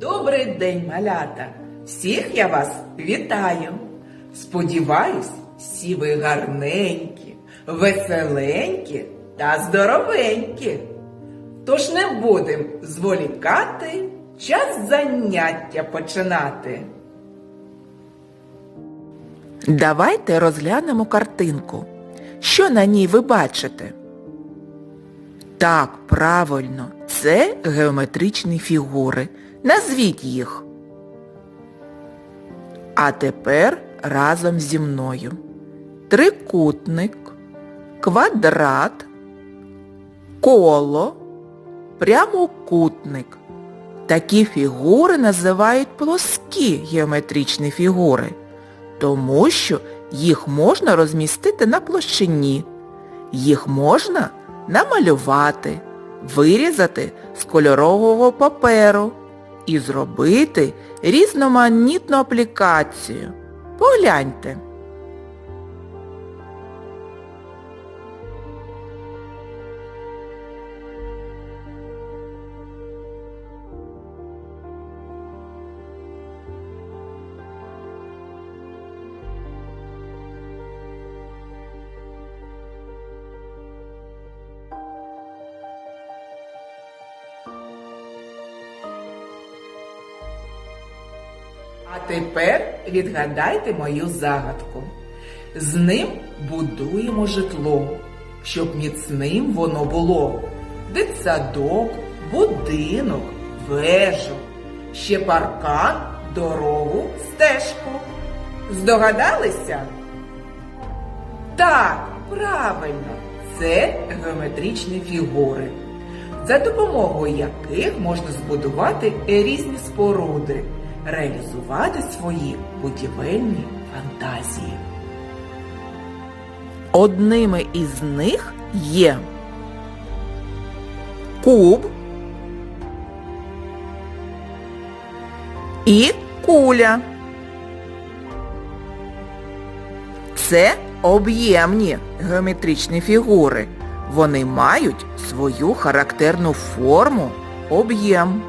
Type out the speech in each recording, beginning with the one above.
Добрий день, малята! Всіх я вас вітаю. Сподіваюсь, всі ви гарненькі, веселенькі та здоровенькі. Тож не будемо зволікати, час заняття починати. Давайте розглянемо картинку. Що на ній ви бачите? Так, правильно, це геометричні фігури. Назвіть їх. А тепер разом зі мною. Трикутник, квадрат, коло, прямокутник. Такі фігури називають плоскі геометричні фігури тому що їх можна розмістити на площині. Їх можна намалювати, вирізати з кольорового паперу і зробити різноманітну аплікацію. Погляньте. Тепер відгадайте мою загадку. З ним будуємо житло, щоб міцним воно було. Дитсадок, будинок, вежу, ще паркан, дорогу, стежку. Здогадалися? Так, правильно, це геометричні фігури, за допомогою яких можна збудувати різні споруди, реалізувати свої будівельні фантазії. Одними із них є куб і куля. Це об'ємні геометричні фігури. Вони мають свою характерну форму об'єм.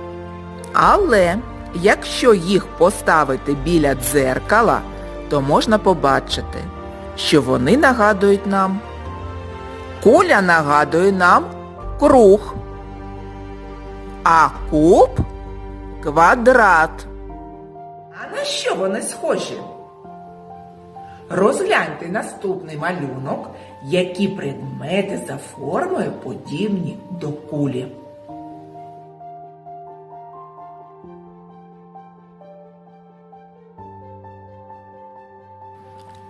Але якщо їх поставити біля дзеркала, то можна побачити, що вони нагадують нам. Куля нагадує нам круг, а куб квадрат. А на що вони схожі? Розгляньте наступний малюнок, які предмети за формою подібні до кулі.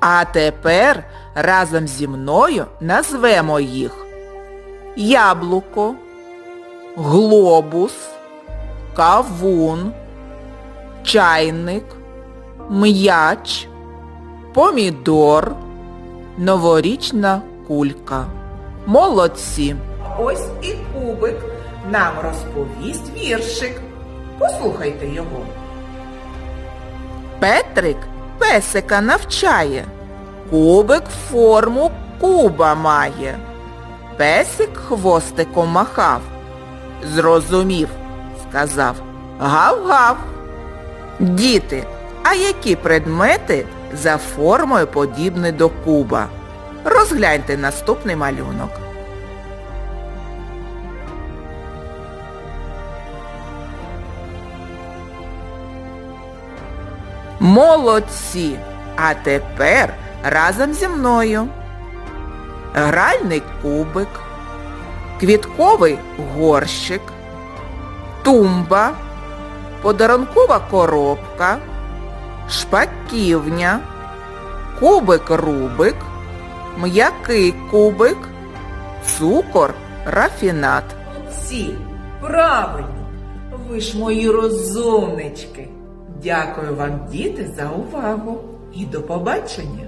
А тепер разом зі мною назвемо їх яблуко, глобус, кавун, чайник, м'яч, помідор, новорічна кулька. Молодці! Ось і кубик нам розповість віршик. Послухайте його. Петрик песика навчає. Кубик форму куба має. Песик хвостиком махав. Зрозумів, сказав. Гав-гав. Діти, а які предмети за формою подібні до куба? Розгляньте наступний малюнок. Молодці! А тепер разом зі мною. Гральний кубик, квітковий горщик, тумба, подарункова коробка, шпаківня, кубик-рубик, м'який кубик, цукор, рафінат. Всі, правильно, ви ж мої розумнички. Дякую вам, діти, за увагу і до побачення.